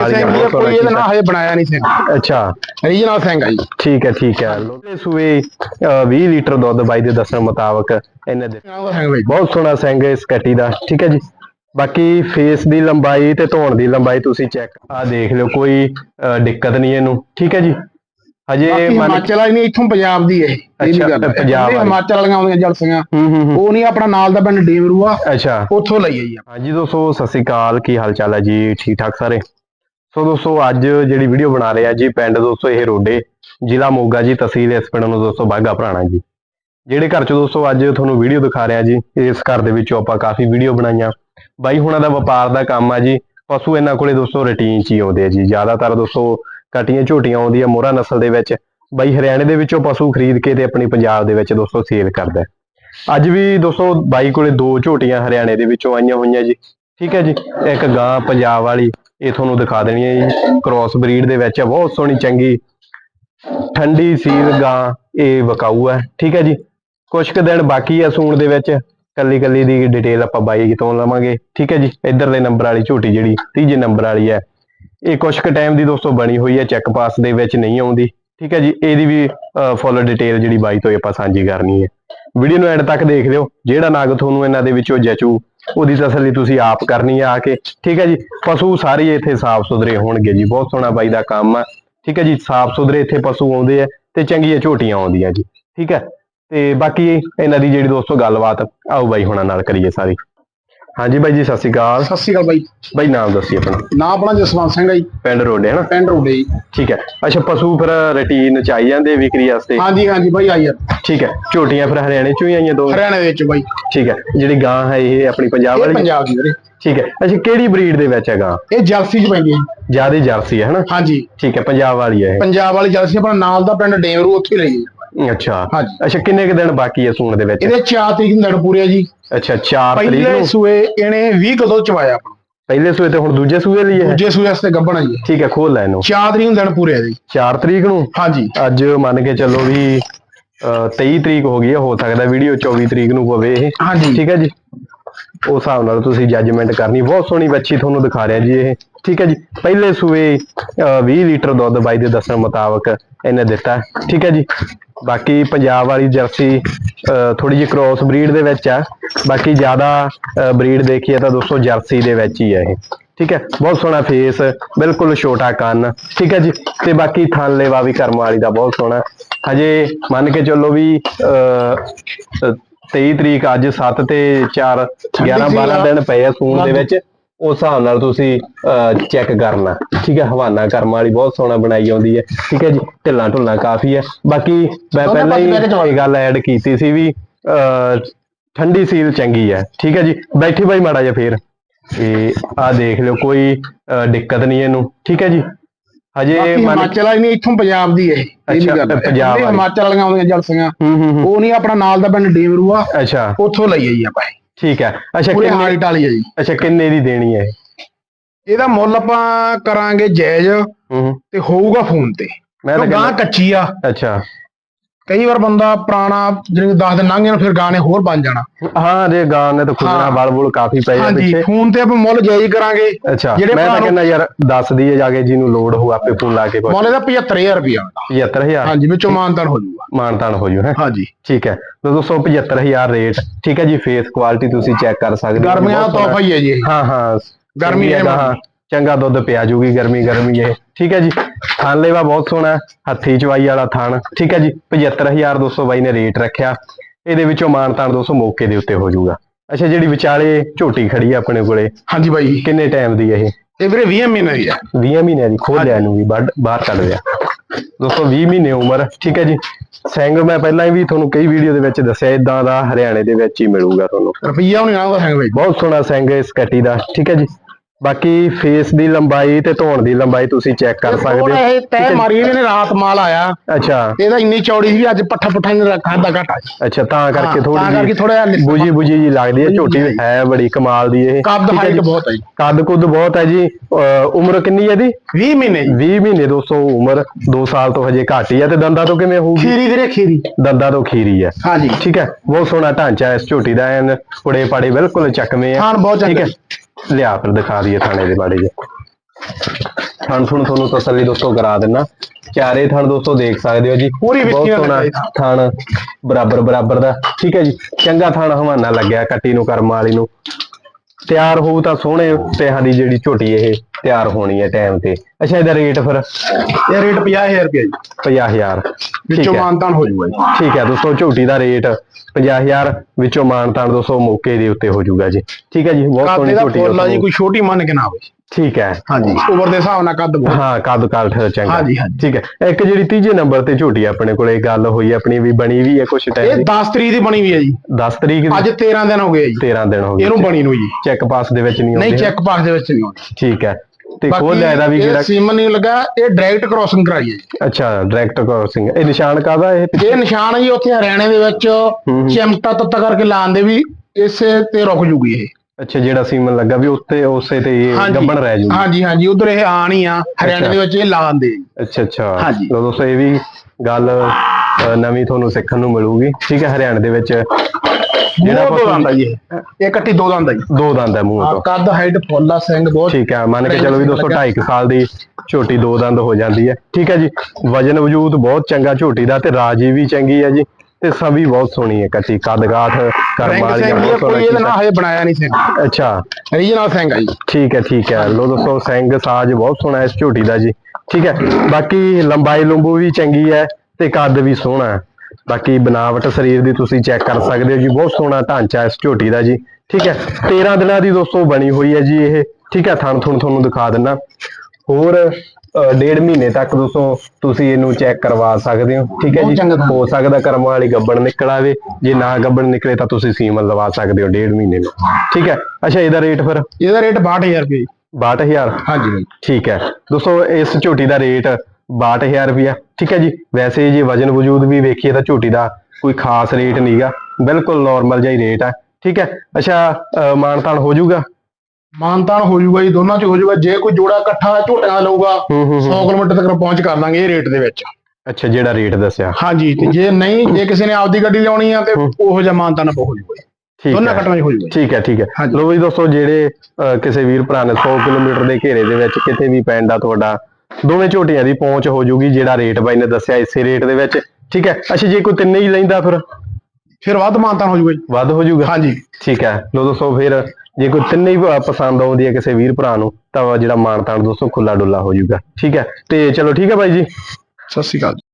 ਸਿੰਘ ਜੀ ਕੋਈ ਇਹਦਾ ਨਾਂ ਹਜੇ ਬਣਾਇਆ ਨਹੀਂ ਸਿੰਘ। ਅੱਛਾ। ਰੀਜਨਲ ਸਿੰਘ ਆ ਜੀ। ਠੀਕ ਹੈ ਠੀਕ ਹੈ। ਲੋਲੇ ਸੂਏ ਅ, 20 ਲੀਟਰ ਦੁੱਧ ਬਾਈ ਦੇ ਦੱਸਣ ਮੁਤਾਬਕ ਇਹਨੇ ਦੇ ਨਾਮ ਸਿੰਘ ਬਾਈ। ਬਹੁਤ ਸੋਹਣਾ ਸਿੰਘ ਹੈ ਇਸ ਕੱਟੀ ਦਾ। ਠੀਕ ਹੈ ਜੀ। ਬਾਕੀ ਫੇਸ ਦੀ ਲੰਬਾਈ ਤੇ ਧੌਣ ਦੀ ਲੰਬਾਈ ਤੁਸੀਂ ਚੈੱਕ ਆ ਦੇਖ ਲਿਓ ਕੋਈ ਅ, ਦਿੱਕਤ ਨਹੀਂ ਇਹਨੂੰ। ਠੀਕ ਹੈ ਜੀ। ਹਜੇ ਬਾਕੀ ਮੰਨ ਹਿਮਾਚਲ ਵਾਲੀ ਨਹੀਂ ਇੱਥੋਂ ਪੰਜਾਬ ਦੀ ਇਹ ਇਹ ਵੀ ਅੱਛਾ, ਗੱਲ ਹੈ। ਪੰਜਾਬ ਜਿਹੜੇ ਵਾਲੀ। ਹਿਮਾਚਲ ਵਾਲੀਆਂ ਆਉਂਦੀਆਂ ਜਲਸੀਆਂ ਹੂੰ ਹੂੰ ਹੂੰ। ਉਹ ਨਹੀਂ ਆਪਣਾ ਨਾਲ ਦਾ ਪਿੰਡ ਡੇਵਰੂ ਆ ਅੱਛਾ। ਉੱਥੋਂ ਲਈ ਆਈ ਆ ਹਾਂਜੀ ਦੋਸਤੋ ਸਤਿ ਸ੍ਰੀ ਅਕਾਲ। ਕੀ ਹਾਲ ਚਾਲ ਹੈ ਜੀ? ਠੀਕ ਠਾਕ ਸਾਰੇ? ਸੋ ਦੋਸਤੋ, ਅੱਜ ਜਿਹੜੀ ਵੀਡੀਓ ਬਣਾ ਰਹੇ ਆ ਜੀ ਪਿੰਡ ਦੋਸਤੋ, ਇਹ ਰੋਡੇ, ਜ਼ਿਲ੍ਹਾ ਮੋਗਾ ਜੀ, ਤਹਿਸੀਲ ਇਸ ਪਿੰਡ ਨੂੰ ਦੋਸਤੋ ਬਾਗਾ ਪੁਰਾਣਾ ਜੀ। ਜਿਹੜੇ ਘਰ ਚ ਦੋਸਤੋ ਅੱਜ ਤੁਹਾਨੂੰ ਵੀਡੀਓ ਦਿਖਾ ਰਿਹਾ ਜੀ, ਇਸ ਘਰ ਦੇ ਵਿੱਚੋਂ ਆਪਾਂ ਕਾਫੀ ਵੀਡੀਓ ਬਣਾਈਆਂ। ਬਾਈ, ਹੁਣਾਂ ਦਾ ਵਪਾਰ ਦਾ ਕੰਮ ਆ ਜੀ, ਪਸ਼ੂ ਇਹਨਾਂ ਕੋਲੇ ਦੋਸਤੋ ਰੁਟੀਨ ਚ ਹੀ ਆਉਂਦੇ ਆ ਜੀ। ਜ਼ਿਆਦਾਤਰ ਦੋਸਤੋ ਕਟੀਆਂ ਝੋਟੀਆਂ ਆਉਂਦੀਆਂ ਮੋਹਰਾ ਨਸਲ ਦੇ ਵਿੱਚ। ਬਾਈ, ਹਰਿਆਣੇ ਦੇ ਵਿੱਚੋਂ ਪਸ਼ੂ ਖਰੀਦ ਕੇ ਤੇ ਆਪਣੀ ਪੰਜਾਬ ਦੇ ਵਿੱਚ ਦੋਸਤੋ ਸੇਲ ਕਰਦਾ। ਅੱਜ ਵੀ ਦੋਸਤੋ ਬਾਈ ਕੋਲੇ ਦੋ ਝੋਟੀਆਂ ਹਰਿਆਣੇ ਦੇ ਵਿੱਚੋਂ ਆਈਆਂ ਹੋਈਆਂ ਜੀ। ਠੀਕ ਹੈ ਜੀ, ਇੱਕ ਗਾਂ ਪੰਜਾਬ ਵਾਲੀ ਇਹ ਤੁਹਾਨੂੰ ਦਿਖਾ ਦੇਣੀ ਹੈ ਜੀ। ਕ੍ਰਾਸ ਬਰੀਡ ਦੇ ਵਿੱਚ ਹੈ ਬਹੁਤ ਸੋਹਣੀ, ਚੰਗੀ, ਠੰਡੀ ਸੀਲ ਗਾਂ ਇਹ ਵਕਾਊ ਹੈ। ਠੀਕ ਹੈ ਜੀ। ਕੁਝ ਕੁ ਦਿਨ ਬਾਕੀ ਹੈ ਸੂਣ ਦੇ ਵਿੱਚ। ਕੱਲੀ ਕੱਲੀ ਦੀ ਡਿਟੇਲ ਆਪਾਂ ਬਾਈ ਤੋਂ ਲਵਾਂਗੇ। ਠੀਕ ਹੈ ਜੀ। ਇੱਧਰਲੇ ਨੰਬਰ ਵਾਲੀ ਝੋਟੀ ਜਿਹੜੀ, ਤੀਜੇ ਨੰਬਰ ਵਾਲੀ ਹੈ। ਇਹ ਕੁਝ ਕੁ ਟਾਈਮ ਦੀ ਦੋਸਤੋ ਬਣੀ ਹੋਈ ਹੈ ਚੈੱਕ ਪਾਸ ਦੇ ਵਿੱਚ ਨਹੀਂ ਆਉਂਦੀ। ਠੀਕ ਹੈ ਜੀ। ਇਹਦੀ ਵੀ ਫੁੱਲ ਡਿਟੇਲ ਜਿਹੜੀ ਬਾਈ ਤੋਂ ਆਪਾਂ ਸਾਂਝੀ ਕਰਨੀ ਹੈ। ਵੀਡੀਓ ਨੂੰ ਐਂਡ ਤੱਕ ਦੇਖ ਲਿਓ। ਜਿਹੜਾ ਨਾਗ ਤੁਹਾਨੂੰ ਇਹਨਾਂ ਦੇ ਵਿੱਚੋਂ ਜਚੂ ਉਹਦੀ ਤਸੱਲੀ ਤੁਸੀਂ ਆਪ ਕਰਨੀ ਆ ਆ ਕੇ। ਠੀਕ ਹੈ ਜੀ, ਪਸ਼ੂ ਸਾਰੇ ਇੱਥੇ ਸਾਫ਼ ਸੁਥਰੇ ਹੋਣਗੇ ਜੀ, ਬਹੁਤ ਸੋਹਣਾ ਬਾਈ ਦਾ ਕੰਮ ਆ। ਠੀਕ ਹੈ ਜੀ, ਸਾਫ਼ ਸੁਥਰੇ ਇੱਥੇ ਪਸ਼ੂ ਆਉਂਦੇ ਆ ਤੇ ਚੰਗੀਆਂ ਝੋਟੀਆਂ ਆਉਂਦੀਆਂ ਜੀ। ਠੀਕ ਹੈ, ਤੇ ਬਾਕੀ ਇਹਨਾਂ ਦੀ ਜਿਹੜੀ ਦੋਸਤੋ ਗੱਲਬਾਤ ਆਓ ਬਾਈ ਹੁਣਾਂ ਨਾਲ ਕਰੀਏ ਸਾਰੀ। ਹਾਂਜੀ ਬਾਈ ਜੀ ਸਤਿ ਸ਼੍ਰੀ ਅਕਾਲ। ਸਤਿ ਸ਼੍ਰੀ ਅਕਾਲ ਬਾਈ। ਬਾਈ ਨਾਮ ਦੱਸੀ ਆਪਣਾ। ਨਾਂ ਆਪਣਾ ਜਸਵੰਤ ਸਿੰਘ ਆ ਜੀ। ਪਿੰਡ ਰੋਡੇ ਹਨਾ? ਪਿੰਡ ਰੋਡੇ ਜੀ। ਠੀਕ ਹੈ। ਅੱਛਾ ਪਸ਼ੂ ਫਿਰ ਰੁਟੀਨ ਚ ਆਈ ਜਾਂਦੇ ਵਿਕਰੀ ਵਾਸਤੇ? ਹਾਂਜੀ ਹਾਂਜੀ ਬਾਈ ਆਈ ਆ। ਠੀਕ ਹੈ। ਝੋਟੀਆਂ ਫਿਰ ਹਰਿਆਣੇ ਚੋਂ ਹੀ ਆਈਆਂ ਦੋ? ਹਰਿਆਣੇ ਵਿੱਚ ਬਾਈ। ਠੀਕ ਹੈ। ਜਿਹੜੀ ਗਾਂ ਹੈ ਇਹ ਆਪਣੀ ਪੰਜਾਬ ਇਹ ਵਾਲੀ? ਪੰਜਾਬ ਦੀ ਵੀਰੇ। ਠੀਕ ਹੈ। ਅੱਛਾ ਕਿਹੜੀ ਬਰੀਡ ਦੇ ਵਿੱਚ ਹੈ ਗਾਂ? ਇਹ ਜਲਸੀ ਚ ਪੈਂਦੀ ਹੈ ਜ਼ਿਆਦਾ ਜਰਸੀ ਹੈ ਹਨਾ? ਹਾਂਜੀ। ਠੀਕ ਹੈ ਪੰਜਾਬ ਵਾਲੀ ਹੈ ਪੰਜਾਬ ਵਾਲੀ ਜਲਸੀ ਆਪਣਾ ਨਾਲ ਦਾ ਪਿੰਡ ਡੇਵਰੂ ਉੱਥੇ ਲਈ ਹੈ। ਇਹ ਅੱਛਾ। ਹਾਂਜੀ। ਅੱਛਾ ਕਿੰਨੇ ਕੁ ਦਿਨ ਬਾਕੀ ਹੈ ਸੂਣ ਦੇ ਵਿੱਚ? ਇਹਦੇ 4 ਤਰੀਕ ਨੂੰ ਦਿਨ ਪੂਰੇ ਆ ਜੀ। ਅੱਛਾ 4 ਤਰੀਕ ਪਹਿਲੇ ਨੂੰ? ਸੂਏ ਇਹਨੇ 20 ਕਦੋਂ ਚਵਾਇਆ ਆਪਣਾ ਪਹਿਲੇ ਸੂਏ ਤੇ ਹੁਣ ਦੂਜੇ ਸੂਏ ਲਈ ਹੈ? ਦੂਜੇ ਸੂਏ ਵਾਸਤੇ ਗੱਭਣਾ ਜੀ। ਠੀਕ ਹੈ ਖੋਲ ਲੈ ਇਹਨੂੰ। 4 ਤਰੀਕ ਨੂੰ ਦਿਨ ਪੂਰੇ ਆ ਜੀ। 4 ਤਰੀਕ ਨੂੰ? ਹਾਂਜੀ। ਅੱਜ ਮੰਨ ਕੇ ਚੱਲੋ ਵੀ ਅਹ, 23 ਤਰੀਕ ਹੋ ਗਈ ਹੈ ਹੋ ਸਕਦਾ ਵੀਡੀਓ 24 ਤਰੀਕ ਨੂੰ ਪਵੇ ਇਹ। ਹਾਂਜੀ। ਠੀਕ ਹੈ ਜੀ। ਉਸ ਹਿਸਾਬ ਨਾਲ ਤੁਸੀਂ ਜੱਜਮੈਂਟ ਕਰਨੀ। ਬਹੁਤ ਸੋਹਣੀ ਬੱਚੀ ਤੁਹਾਨੂੰ ਦਿਖਾ ਰਿਹਾ ਜੀ ਇਹ। ਠੀਕ ਹੈ ਜੀ। ਪਹਿਲੇ ਸੂਏ ਅਹ, 20 ਲੀਟਰ ਦੁੱਧ ਬਾਈ ਦੇ ਦੱਸਣ ਮੁਤਾਬਕ ਇਹਨੇ ਦਿੱਤਾ। ਹੈ। ਠੀਕ ਹੈ ਜੀ। ਬਾਕੀ ਪੰਜਾਬ ਵਾਲੀ ਜਰਸੀ ਥੋੜੀ ਜਿਹੀ ਕ੍ਰੋਸ ਬਰੀਡ ਦੇ ਵਿੱਚ ਆ। ਬਾਕੀ ਜ਼ਿਆਦਾ ਬਰੀਡ ਦੇਖੀਏ ਤਾਂ ਦੋਸਤੋ ਜਰਸੀ ਦੇ ਵਿੱਚ ਹੀ ਹੈ ਇਹ। ਠੀਕ ਹੈ। ਬਹੁਤ ਸੋਹਣਾ ਫੇਸ ਬਿਲਕੁਲ ਛੋਟਾ ਕੰਨ। ਠੀਕ ਹੈ ਜੀ। ਤੇ ਬਾਕੀ ਥਣ ਲੇਵਾ ਵੀ ਕਰਮ ਵਾਲੀ ਦਾ ਬਹੁਤ ਸੋਹਣਾ। ਹਜੇ ਮੰਨ ਕੇ ਚੱਲੋ ਵੀ ਅਹ, ਅਹ, 23 ਤਰੀਕ ਅੱਜ 7 ਤੇ 4 11 12 ਦਿਨ ਪਏ ਆ ਸੂਣ ਦੇ ਵਿੱਚ। ਉਸ ਹਿਸਾਬ ਨਾਲ ਤੁਸੀਂ ਚੈੱਕ ਕਰਨਾ। ਠੀਕ ਹੈ? ਹਵਾਨਾ ਕਰਮ ਵਾਲੀ ਬਹੁਤ ਸੋਹਣਾ ਬਣਾਈ ਆਉਂਦੀ ਹੈ। ਠੀਕ ਹੈ ਜੀ? ਢਿੱਲਾਂ ਢੁੱਲਾਂ ਕਾਫੀ ਹੈ। ਬਾਕੀ ਮੈਂ ਪਹਿਲਾਂ ਹੀ ਇਹ ਗੱਲ ਐਡ ਕੀਤੀ ਸੀ ਵੀ ਠੰਡੀ ਸੀਲ ਚੰਗੀ ਹੈ। ਠੀਕ ਹੈ ਜੀ? ਬੈਠੀ ਬਾਈ ਮਾੜਾ ਜਿਹਾ ਫੇਰ। ਤੇ ਆ ਦੇਖ ਲਿਓ ਕੋਈ ਦਿੱਕਤ ਨਹੀਂ ਇਹਨੂੰ। ਠੀਕ ਹੈ ਜੀ? ਹਜੇ ਹਿਮਾਚਲ ਵਾਲੀ ਨਹੀਂ ਇੱਥੋਂ ਪੰਜਾਬ ਦੀ ਇਹ ਇਹ ਵੀ ਅੱਛਾ, ਹੈ। ਪੰਜਾਬ। ਹਿਮਾਚਲ ਵਾਲੀਆਂ ਆਉਂਦੀਆਂ ਜਲਸੀਆਂ। ਹੂੰ ਹੂੰ ਹੂੰ। ਉਹ ਨਹੀਂ ਆਪਣਾ ਨਾਲ ਦਾ ਪਿੰਡ ਡੇਵਰੂ ਆ ਅੱਛਾ। ਉੱਥੋਂ ਲਈ ਆਈ ਆਪਾਂ ਇਹ। ਠੀਕ ਹੈ। ਅੱਛਾ ਪੂਰੇ ਕਿੰਨੇ ਹਾਈਟ ਵਾਲੀ ਆ ਜੀ। ਅੱਛਾ ਕਿੰਨੇ ਦੀ ਦੇਣੀ ਹੈ ਇਹ? ਇਹਦਾ ਮੁੱਲ ਆਪਾਂ ਕਰਾਂਗੇ ਜਾਇਜ਼ ਹੂੰ ਹੂੰ। ਤੇ ਹੋਊਗਾ ਫੋਨ ਤੇ। ਮੈਂ ਤਾਂ ਗਾਂ ਕੱਚੀ ਆ। ਅੱਛਾ। ਕਈ ਵਾਰ ਬੰਦਾ ਪੁਰਾਣਾ ਜਿਵੇਂ 10 ਦਿਨ ਲੰਘ ਜਾਣ ਫਿਰ ਗਾਂ ਨੇ ਹੋਰ ਬਣ ਜਾਣਾ। ਹਾਂ ਜੇ ਗਾਂ ਨੇ ਤਾਂ ਖੁਦਣਾ ਹਾਂ। ਬਲ ਬੁਲ ਕਾਫੀ ਪਏ ਆ ਹਾਂਜੀ ਪਿੱਛੇ। ਫੋਨ ਤੇ ਆਪਾਂ ਮੁੱਲ ਜਾਇਜ਼ ਕਰਾਂਗੇ। ਅੱਛਾ ਜਿਹੜੇ ਮੈਂ ਤਾਂ ਕਹਿੰਦਾ ਯਾਰ ਦੱਸ ਦਈਏ ਜਾ ਕੇ ਜਿਹਨੂੰ ਲੋਡ ਹੋ ਆਪੇ ਫੋਨ ਲਾ ਕੇ ਮੁੱਲ ਇਹਦਾ 75000 ਰੁਪਇਆ। 75000 ਹਾਂਜੀ ਵਿੱਚੋਂ ਮਾਨਤਾਨ ਹੋ ਜਾਊਗਾ। ਮਾਨਤਾਨ ਹੋ ਜੂ ਹੈ? ਹਾਂਜੀ। ਠੀਕ ਹੈ। ਦੋਸਤੋ 75000 ਰੇਟ। ਠੀਕ ਹੈ ਜੀ ਫੇਸ ਕੁਆਲਿਟੀ ਤੁਸੀਂ ਚੈੱਕ ਕਰ ਸਕਦੇ ਹੋ। ਗਰਮੀਆਂ ਦਾ ਤੋਹਫਾ ਹੀ ਹੈ ਜੀ। ਹਾਂ ਹਾਂ। ਗਰਮੀ ਹਾਂ ਚੰਗਾ ਦੁੱਧ ਪਿਆ ਜੂਗੀ ਗਰਮੀ ਗਰਮੀ ਇਹ। ਠੀਕ ਹੈ ਜੀ। ਥਣ ਲੇਵਾ ਬਹੁਤ ਸੋਹਣਾ ਹੱਥੀ ਚਵਾਈ ਵਾਲਾ ਥਣ। ਠੀਕ ਹੈ ਜੀ 75200 ਬਾਈ ਨੇ ਰੇਟ ਰੱਖਿਆ। ਇਹਦੇ ਵਿੱਚੋਂ ਮਾਨਤਾਨ 200 ਮੌਕੇ ਦੇ ਉੱਤੇ ਹੋ ਜਾਊਗਾ। ਅੱਛਾ ਜਿਹੜੀ ਵਿਚਾਲੇ ਝੋਟੀ ਖੜੀ ਆ ਆਪਣੇ ਕੋਲੇ ਹਾਂਜੀ ਬਾਈ। ਕਿੰਨੇ ਟਾਈਮ ਦੀ ਹੈ ਇਹ? ਇਹ ਵੀਰੇ 20 ਮਹੀਨੇ ਦੀ ਆ। 20 ਮਹੀਨਿਆਂ ਦੀ ਖੋਲ ਲਿਆ ਇਹਨੂੰ ਵੀ ਬਾਹਰ ਕੱਢ ਲਿਆ। ਦੋਸਤੋ 20 ਮਹੀਨੇ ਉਮਰ ਠੀਕ ਹੈ ਜੀ। ਸਿੰਘ ਮੈਂ ਪਹਿਲਾਂ ਵੀ ਤੁਹਾਨੂੰ ਕਈ ਵੀਡੀਓ ਦੇ ਵਿੱਚ ਦੱਸਿਆ ਇਦਾਂ ਦਾ ਹਰਿਆਣੇ ਦੇ ਵਿੱਚ ਹੀ ਮਿਲੂਗਾ ਤੁਹਾਨੂੰ। ਰੁਪਈਆ ਨਹੀਂ ਆਉਂਦਾ ਹੈ ਬਾਈ। ਬਹੁਤ ਸੋਹਣਾ ਸਿੰਘ ਇਸ ਕੱਟੀ ਦਾ ਠੀਕ ਹੈ ਜੀ। ਬਾਕੀ ਫੇਸ ਦੀ ਲੰਬਾਈ ਤੇ ਧੌਣ ਦੀ ਲੰਬਾਈ ਤੁਸੀਂ ਚੈੱਕ ਕਰ ਸਕਦੇ ਹੋ। ਇਹ ਤੈ ਮਾਰੀ ਇਹਨੇ ਰਾਤ ਮਾਲ ਆਇਆ। ਅੱਛਾ। ਇਹਦਾ ਇੰਨੀ ਚੌੜੀ ਸੀ ਵੀ ਅੱਜ ਪੱਠਾ ਪੁੱਠਾ ਨੇ ਰੱਖਾ ਦਾ ਘਟਾ ਅੱਛਾ ਤਾਂ ਕਰਕੇ ਤਾਂ ਥੋੜੀ ਕਰਕੇ ਲਿੱਸਾ ਬੁਜੀ ਬੁਜੀ ਜੀ ਲੱਗਦੀ ਹੈ ਝੋਟੀ ਹੈ ਬੜੀ ਕਮਾਲ ਦੀ ਇਹ। ਕੱਦ ਹਾਈਟ। ਬਹੁਤ ਹੈ ਜੀ। ਕੱਦ ਕੁੱਦ ਬਹੁਤ ਹੈ ਜੀ। ਉਮਰ ਕਿੰਨੀ ਹੈ ਇਹਦੀ? 20 ਮਹੀਨੇ। ਜੀ 20 ਮਹੀਨੇ ਦੋਸਤੋ ਉਮਰ 2 ਸਾਲ ਤੋਂ ਹਜੇ ਘੱਟ ਹੀ ਹੈ। ਤੇ ਦੰਦਾਂ ਤੋਂ ਕਿਵੇਂ ਹੋਊਗੀ? ਖੀਰੀ ਵੀਰੇ ਖੀਰੀ। ਦੰਦਾਂ ਤੋਂ ਖੀਰੀ ਹੈ। ਹਾਂਜੀ ਠੀਕ ਹੈ। ਬਹੁਤ ਸੋਹਣਾ ਢਾਂਚਾ ਹੈ ਇਸ ਝੋਟੀ ਦਾ। ਐਨ ਪੁੜੇ ਪਾੜੇ ਬਿਲਕੁਲ ਚੱਕਵੇਂ ਆ। ਠੀਕ ਹੈ। ਲਿਆ ਫਿਰ ਦਿਖਾ ਦਈਏ ਥਾਣੇ ਦੇ ਬਾੜੇ ਜੀ ਥਣ ਥਣ ਤੁਹਾਨੂੰ ਤਸੱਲੀ ਦੋਸਤੋ ਕਰਾ ਦਿੰਨਾ। ਚਾਰੇ ਥਣ ਦੋਸਤੋ ਦੇਖ ਸਕਦੇ ਹੋ ਜੀ। ਪੂਰੀ ਲੱਗਿਆ ਜੀ ਥਣ ਬਰਾਬਰ ਬਰਾਬਰ ਦਾ। ਠੀਕ ਹੈ ਜੀ। ਚੰਗਾ ਥਣ ਹਵਾਨਾ ਲੱਗਿਆ ਕੱਟੀ ਨੂੰ ਕਰਮ ਵਾਲੀ ਨੂੰ। ਤਿਆਰ ਹੋਊ ਤਾਂ ਸੋਹਣੇ ਪੈਸਿਆਂ ਦੀ ਜਿਹੜੀ ਝੋਟੀ ਇਹ ਤਿਆਰ ਹੋਣੀ ਹੈ ਟਾਈਮ ਤੇ। ਅੱਛਾ ਇਹਦਾ ਰੇਟ ਫਿਰ? ਇਹ ਰੇਟ 50000 ਰੁਪਏ ਜੀ। 50000 ਠੀਕ ਵਿੱਚੋਂ ਹੈ। ਮਾਨਤਾਨ ਹੋ ਜਾਊਗਾ ਜੀ। ਠੀਕ ਹੈ ਦੋਸਤੋ ਝੋਟੀ ਦਾ ਰੇਟ 50000 ਵਿੱਚੋਂ ਮਾਨਤਾਨ ਦੋਸਤੋ ਮੌਕੇ ਦੇ ਉੱਤੇ ਹੋ ਜਾਊਗਾ ਜੀ। ਠੀਕ ਹੈ ਜੀ ਬਹੁਤ ਸੋਹਣੀ ਝੋਟੀ ਦੋਸਤੋ। ਕੋਈ ਛੋਟੀ ਮੰਨ ਕੇ ਨਾ ਆਵੇ। ਠੀਕ ਹੈ। ਹਾਂਜੀ। ਉਮਰ ਦੇ ਹਿਸਾਬ ਨਾਲ ਕੱਦ ਬਹੁਤ। ਹਾਂ ਕੱਦ ਕਾਠ ਚੰਗਾ। ਹਾਂਜੀ, ਹਾਂਜੀ। ਠੀਕ ਹੈ। ਇੱਕ ਜਿਹੜੀ ਤੀਜੇ ਨੰਬਰ ਤੇ ਝੋਟੀ ਆਪਣੇ ਕੋਲੇ ਗੱਲ ਹੋਈ ਆਪਣੀ ਵੀ ਬਣੀ ਵੀ ਹੈ ਕੁਛ ਇਹ ਟਾਈਮ ਦੀ। 10 ਤਰੀਕ ਦੀ ਬਣੀ ਵੀ ਹੈ ਜੀ। 10 ਤਰੀਕ ਦੀ। ਅੱਜ 13 ਦਿਨ ਹੋ ਗਏ ਜੀ। 13 ਦਿਨ ਹੋ ਗਏ। ਇਹਨੂੰ ਬਣੀ ਨੂੰ ਜੀ। ਚੈੱਕ ਪਾਸ ਦੇ ਵਿੱਚ ਨਹੀਂ ਨਹੀਂ ਆਉਂਦੇ ਚੈੱਕ ਪਾਸ ਦੇ ਵਿੱਚ ਨਹੀਂ ਆਉਂਦੀ। ਠੀਕ ਹੈ। ਤੇ ਖੋਲ ਇਹਦਾ ਵੀ ਇਹ ਕਿਹੜਾ ਸੀਮਨ ਨਹੀਂ ਲੱਗਾ ਇਹ ਡਾਇਰੈਕਟ ਕ੍ਰਾਸਿੰਗ ਕਰਾਈ ਹੈ ਜੀ। ਅੱਛਾ ਡਾਇਰੈਕਟ ਕ੍ਰੋਸਿੰਗ ਇਹ ਨਿਸ਼ਾਨ ਕਾਦਾ ਇਹ ਇਹ ਨਿਸ਼ਾਨ ਜੀ ਉੱਥੇ ਹਰਿਆਣੇ ਦੇ ਵਿੱਚ। ਚਿਮਟਾ ਤੱਤਾ ਕਰਕੇ ਲਾਉਂਦੇ ਵੀ ਇਸੇ ਤੇ ਰੁਕ ਜੂਗੀ ਇਹ। ਅੱਛਾ ਜਿਹੜਾ ਸੀਮਨ ਲੱਗਾ ਵੀ ਉੱਤੇ ਉਸੇ ਤੇ ਇਹ ਗੱਬਣ ਰਹਿ ਜੂਗੀ। ਹਾਂਜੀ ਹਾਂਜੀ ਉਧਰ ਇਹ ਆਣ ਹੀ ਆ ਹਰਿਆਣੇ। ਦੇ ਵਿੱਚ ਇਹ ਲਾਉਂਦੇ ਅੱਛਾ ਅੱਛਾ। ਹਾਂਜੀ। ਲੋ ਦੋਸਤੋ ਇਹ ਵੀ ਗੱਲ ਅ, ਨਵੀਂ ਤੁਹਾਨੂੰ ਸਿੱਖਣ ਨੂੰ ਮਿਲੂਗੀ। ਠੀਕ ਹੈ ਹਰਿਆਣੇ ਦੇ ਵਿੱਚ ਜਿਹੜਾ ਦੋ ਪਸ਼ੂ- ਦੰਦ ਆ ਜੀ ਇਹ। ਇਹ ਇਕੱਠੀ ਦੋ ਦੰਦ ਆ ਜੀ। ਦੋ ਦੰਦ ਹੈ ਮੂੰਹ ਤੋਂ। ਕੱਦ ਹਾਈਟ ਫੁੱਲਾ ਸਿੰਘ ਬਹੁਤ ਠੀਕ ਹੈ ਮੰਨ ਕੇ ਚਲੋ ਵੀ ਦੋਸਤੋ 2.5 ਸਾਲ ਦੀ ਝੋਟੀ ਦੋ ਦੰਦ ਹੋ ਜਾਂਦੀ ਹੈ। ਠੀਕ ਹੈ ਜੀ ਵਜਨ ਵਜੂਦ ਬਹੁਤ ਚੰਗਾ ਝੋਟੀ ਦਾ ਤੇ ਰਾਜੀ ਵੀ ਚੰਗੀ ਹੈ ਜੀ। ਤੇ ਸਭੀ ਬਹੁਤ ਸੋਹਣੀ ਹੈ ਕੱਟੀ ਕੱਦ ਗਾਠ ਕਰਮ ਵਾਲੀ ਕੋਈ ਇਹਦਾ। ਨਾਂ ਹਜੇ ਬਣਾਇਆ ਨਹੀਂ ਸਿੰਘ। ਅੱਛਾ। ਰੀਜਨਲ ਸਿੰਘ ਆ ਜੀ। ਠੀਕ ਹੈ ਠੀਕ ਹੈ। ਲੋ ਦੋਸਤੋ ਸਿੰਘ ਸਾਜ ਬਹੁਤ ਸੋਹਣਾ ਹੈ ਇਸ ਝੋਟੀ ਦਾ ਜੀ। ਠੀਕ ਹੈ ਬਾਕੀ ਲੰਬਾਈ ਲੰਬੂ ਵੀ ਚੰਗੀ ਹੈ ਤੇ ਕੱਦ ਵੀ ਸੋਹਣਾ ਹੈ। ਬਾਕੀ ਬਨਾਵਟ ਸਰੀਰ ਦੀ ਤੁਸੀਂ ਚੈੱਕ ਕਰ ਸਕਦੇ ਹੋ ਜੀ ਬਹੁਤ ਸੋਹਣਾ ਢਾਂਚਾ ਇਸ ਝੋਟੀ ਦਾ ਜੀ। ਠੀਕ ਹੈ 13 ਦਿਨਾਂ ਦੀ ਦੋਸਤੋ ਬਣੀ ਹੋਈ ਹੈ ਜੀ ਇਹ। ਠੀਕ ਹੈ ਥਣ ਥੁਣ ਤੁਹਾਨੂੰ ਦਿਖਾ ਦਿੰਨਾ ਹੋਰ ਡੇਢ ਮਹੀਨੇ ਤੱਕ ਦੋਸਤੋ ਤੁਸੀਂ ਇਹਨੂੰ ਚੈੱਕ ਕਰਵਾ ਸਕਦੇ ਹੋ। ਠੀਕ ਹੈ ਜੀ। ਹੋ ਸਕਦਾ ਕਰਮ ਵਾਲੀ ਗੱਬਣ ਨਿਕਲ ਆਵੇ। ਜੇ ਨਾ ਗੱਬਣ ਨਿਕਲੇ ਤਾਂ ਤੁਸੀਂ ਸੀਮਨ ਲਵਾ ਸਕਦੇ ਹੋ ਡੇਢ ਮਹੀਨੇ ਨੂੰ ਠੀਕ ਹੈ? ਅੱਛਾ ਇਹਦਾ ਰੇਟ ਫਿਰ? ਇਹਦਾ ਰੇਟ 62000 ਰੁਪਏ ਜੀ। 62000 ਹਾਂਜੀ। ਠੀਕ ਹੈ। ਦੋਸਤੋ ਇਸ ਝੋਟੀ ਦਾ ਰੇਟ 62000 ਰੁਪਇਆ। ਠੀਕ ਹੈ ਜੀ? ਵੈਸੇ ਜੇ ਵਜਨ ਵਜੂਦ ਵੀ ਵੇਖੀਏ ਤਾਂ ਝੋਟੀ ਦਾ ਕੋਈ ਖਾਸ ਰੇਟ ਨਹੀਂਗਾ ਬਿਲਕੁਲ ਨਾਰਮਲ ਜਿਹਾ ਹੀ ਰੇਟ ਹੈ ਠੀਕ ਹੈ? ਅੱਛਾ ਮਾਨਤਾਨ ਹੋ ਜਾਊਗਾ? ਮਾਨਤਾਨ ਹੋ ਜਾਊਗਾ ਜੀ ਦੋਨਾਂ ਚ ਹੋ ਜਾਊਗਾ। ਜੇ ਕੋਈ ਜੋੜਾ ਇਕੱਠਾ ਝੋਟਿਆਂ ਲਊਗਾ ਹੂੰ ਹੂੰ 100 ਕਿਲੋਮੀਟਰ ਤੱਕ ਪਹੁੰਚ ਕਰ ਦਾਂਗੇ ਇਹ ਰੇਟ ਦੇ ਵਿੱਚ। ਅੱਛਾ ਜਿਹੜਾ ਰੇਟ ਦੱਸਿਆ। ਹਾਂਜੀ ਤੇ ਜੇ ਨਹੀਂ ਜੇ ਕਿਸੇ ਨੇ ਆਪਦੀ ਗੱਡੀ ਲਿਆਉਣੀ ਆ ਤੇ ਉਹੋ ਜਿਹਾ ਮਾਨਤਾਨ ਹੋ ਜਾਊਗਾ। ਠੀਕ ਦੋਨਾਂ ਕੱਟਣਾ ਹੀ ਹੋ ਜਾਊਗਾ ਜੀ। ਠੀਕ ਹੈ ਠੀਕ ਹੈ। ਲੋ ਵੀ ਦੋਸਤੋ ਜਿਹੜੇ ਕਿਸੇ ਵੀਰ ਭਰਾ ਨੇ 100 ਕਿਲੋਮੀਟਰ ਦੇ ਘੇਰੇ ਦੇ ਵਿੱਚ ਕਿਤੇ ਵੀ ਪੈਂਦਾ ਤੁਹਾਡਾ ਦੋਵੇਂ ਝੋਟੀਆਂ ਦੀ ਪਹੁੰਚ ਹੋ ਜੂਗੀ ਜਿਹੜਾ ਰੇਟ ਬਾਈ ਨੇ ਦੱਸਿਆ ਇਸੇ ਰੇਟ ਦੇ ਵਿੱਚ। ਠੀਕ ਹੈ। ਅੱਛਾ ਜੇ ਕੋਈ ਤਿੰਨੇ ਹੀ ਲੈਂਦਾ ਫਿਰ? ਫਿਰ ਵੱਧ ਮਾਨਤਾਨ ਹੋ ਜਾਊਗਾ ਜੀ। ਵੱਧ ਹੋ ਜਾਊਗਾ। ਹਾਂਜੀ। ਠੀਕ ਹੈ। ਲੋ ਦੋਸਤੋ ਫਿਰ ਜੇ ਕੋਈ ਤਿੰਨੇ ਹੀ ਪ- ਪਸੰਦ ਆਉਂਦੀ ਹੈ ਕਿਸੇ ਵੀਰ ਭਰਾ ਨੂੰ, ਤਾਂ ਜਿਹੜਾ ਮਾਣ ਤਾਣ ਦੋਸਤੋ ਖੁੱਲਾ ਡੁੱਲਾ ਹੋ ਜਾਊਗਾ। ਠੀਕ ਹੈ? ਤੇ ਚਲੋ ਠੀਕ ਹੈ ਬਾਈ ਜੀ। ਸਤਿ ਸ਼੍ਰੀ ਅਕਾਲ